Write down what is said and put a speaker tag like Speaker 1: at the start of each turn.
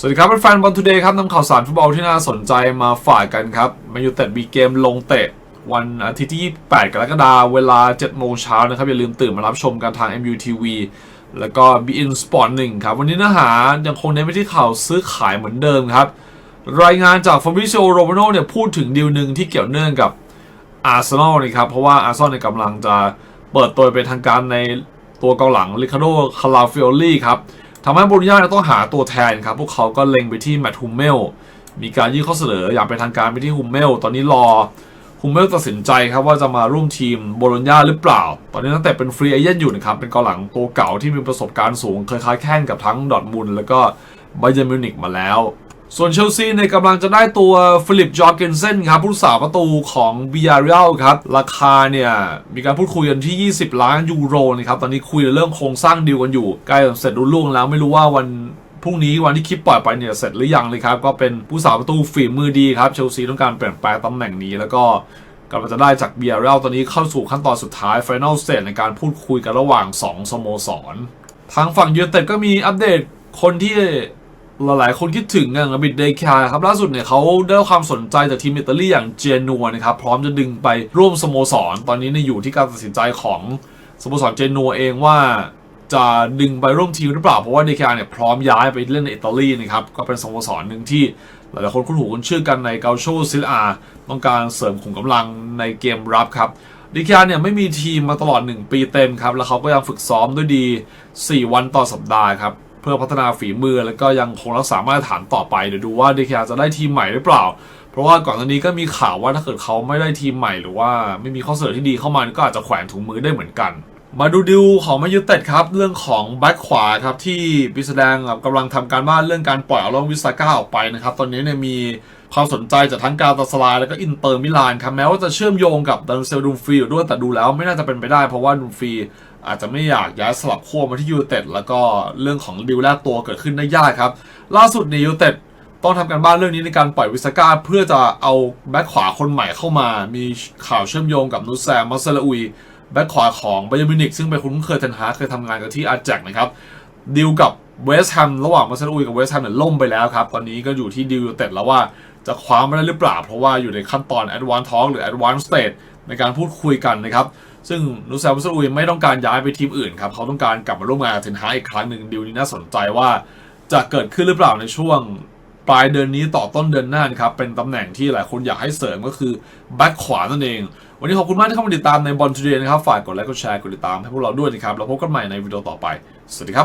Speaker 1: สวัสดีครับเป็นแฟนบอลทูเดย์ครับนำข่าวสารฟุตบอลที่น่าสนใจมาฝากกันครับมนยูเต็ดมีเกมลงเตะ วันอาทิตย์ที่28กรกฎาคมเวลา 7 โมงเช้านะครับ อย่าลืมตื่นมารับชมกันทาง MUTV แล้วก็ BIN Sport 1ครับ วันนี้เนื้อหายังคงเน้นไปที่ข่าวซื้อขายเหมือนเดิมครับ รายงานจากฟ a b r i z i o Romano เนี่ยพูดถึงดีลหนึ่งที่เกี่ยวเนื่องกับอาร์เซนอลนะครับเพราะว่าอาร์เซนอลเนี่ยกำลังจะเปิดตัวเป็นทางการในตัวกองหลังริคาโดคาราฟิโอลี่ครับ ทำให้บรูญญาต้องหาตัวแทนครับ พวกเขาก็เล็งไปที่แมตต์ฮุมเมล มีการยื่นข้อเสนออย่างเป็นทางการไปที่ฮุมเมล ตอนนี้รอฮุมเมลตัดสินใจครับว่าจะมาร่วมทีมโบโลญญาหรือเปล่า ตอนนี้ตั้งแต่เป็นฟรีเอเจนต์อยู่นะครับ เป็นกองหลังตัวเก่าที่มีประสบการณ์สูง เคยค้าแข่งกับทั้งดอทมุลแล้วก็ไบเยร์มิวนิกมาแล้ว ส่วนเชลซีเนี่ยกำลังจะได้ตัวฟิลิปจอร์เกนเซนครับผู้รักษาประตูของบิยาเรียลครับ ราคาเนี่ย มีการพูดคุยกันที่ 20 ล้านยูโรนะครับตอนนี้คุยเรื่องโครงสร้างดีลกันอยู่ใกล้เสร็จรุ่ล่วงแล้วไม่รู้ว่าวันพรุ่งนี้วันที่คลิปปล่อยไปเนี่ยเสร็จหรือยังเลยครับก็เป็นผู้รักษาประตูฝีมือดีครับเชลซีต้องการเปลี่ยนแปลงตำแหน่งนี้แล้วก็กำลังจะได้จากเบียร์เรลตอนนี้เข้าสู่ขั้นตอนสุดท้าย Final Stage ในการพูดคุยกันระหว่าง 2 สโมสร ทางฝั่งยูเต็ดก็มีอัปเดตคนที่ หลายๆคนคิดถึงอย่างบิดเดคาครับล่าสุดเนี่ยเขาได้ความสนใจจากทีมอิตาลีอย่างเจนัวนะครับ พร้อมจะดึงไปร่วมสโมสร ตอนนี้เนี่ยอยู่ที่การตัดสินใจของสโมสรเจนัวเองว่าจะดึงไปร่วมทีมหรือเปล่า เพราะว่าเดคาเนี่ยพร้อมย้ายไปเล่นในอิตาลีนะครับ ก็เป็นสโมสรหนึ่งที่หลายๆคนคุ้นหูคุ้นชื่อกันในเกาโชซิลอาต้องการเสริมขุมกำลังในเกมรับครับดิคาเนี่ยไม่มีทีมมาตลอด 1 ปีเต็มครับ แล้วเขาก็ยังฝึกซ้อมด้วยดี 4 วันต่อสัปดาห์ครับ พื่อพัฒนาฝีมือแล้วก็ยังคงรักษามาตรฐานต่อไปเดี๋ยวดูว่าดิคาจะได้ทีมใหม่หรือเปล่า เพราะว่าก่อนหน้านี้ก็มีข่าวว่าถ้าเกิดเขาไม่ได้ทีมใหม่หรือว่าไม่มีข้อเสนอที่ดีเข้ามาก็อาจจะแขวนถุงมือได้เหมือนกัน มาดูดิวของมายูเต็ดครับเรื่องของแบ็คขวาครับที่ปิแสดงกำลังทำการบ้านเรื่องการปล่อยอาลองวิสาก้าออกไปนะครับตอนนี้เนี่ยมี ความสนใจจากทั้งกาตาสลายแล้วก็อินเตอร์มิลานครับแม้ว่าจะเชื่อมโยงกับดันเซลดูมฟรีอยู่ด้วยแต่ดูแล้วไม่น่าจะเป็นไปได้ เพราะว่าดูมฟรีอาจจะไม่อยากย้ายสลับขั้วมาที่ยูเต็ดแล้วก็เรื่องของดิวแรกตัวเกิดขึ้นได้ยากครับ ล่าสุดในยยูเต็ดต้องทำการบ้านเรื่องนี้ในการปล่อยวิสก้าเพื่อจะเอาแบ็คขวาคนใหม่เข้ามา มีข่าวเชื่อมโยงกับนุสแซมมัสซลาอุยแบ็คขวาของไบเยอร์มิวนิกซึ่งเป็นคุ้นเคยเทนฮาเคยทำงานกับที่อาแจกนะครับดีลกับ เวสต์แฮมระหว่างมัสซาลาอุยกับเวสต์แฮมเนี่ยล่มไปแล้วครับ ตอนนี้ก็อยู่ที่ดีลเต็ดแล้วว่าจะคว้าไม่ได้หรือเปล่า เพราะว่าอยู่ในขั้นตอน Advanced Talk หรือ Advanced State ในการพูดคุยกันนะครับ ซึ่งนุสแซมมัสซลาอุยไม่ต้องการย้ายไปทีมอื่นครับ เขาต้องการกลับมาร่วมงานเทนฮาอีกครั้งหนึ่งดีลนี้น่าสนใจว่าจะเกิดขึ้นหรือเปล่าในช่วงปลายเดือนนี้ต่อต้นเดือนหน้านะครับ เป็นตำแหน่งที่หลายคนอยากให้เสริมก็คือแบ็คขวานั่นเอง วันนี้ขอบคุณมากที่เข้ามาติดตามในบอลทูเดย์นะครับ ฝากกดไลค์กดแชร์กดติดตามให้พวกเราด้วยนะครับ แล้วพบกันใหม่ในวิดีโอต่อไป สวัสดีครับ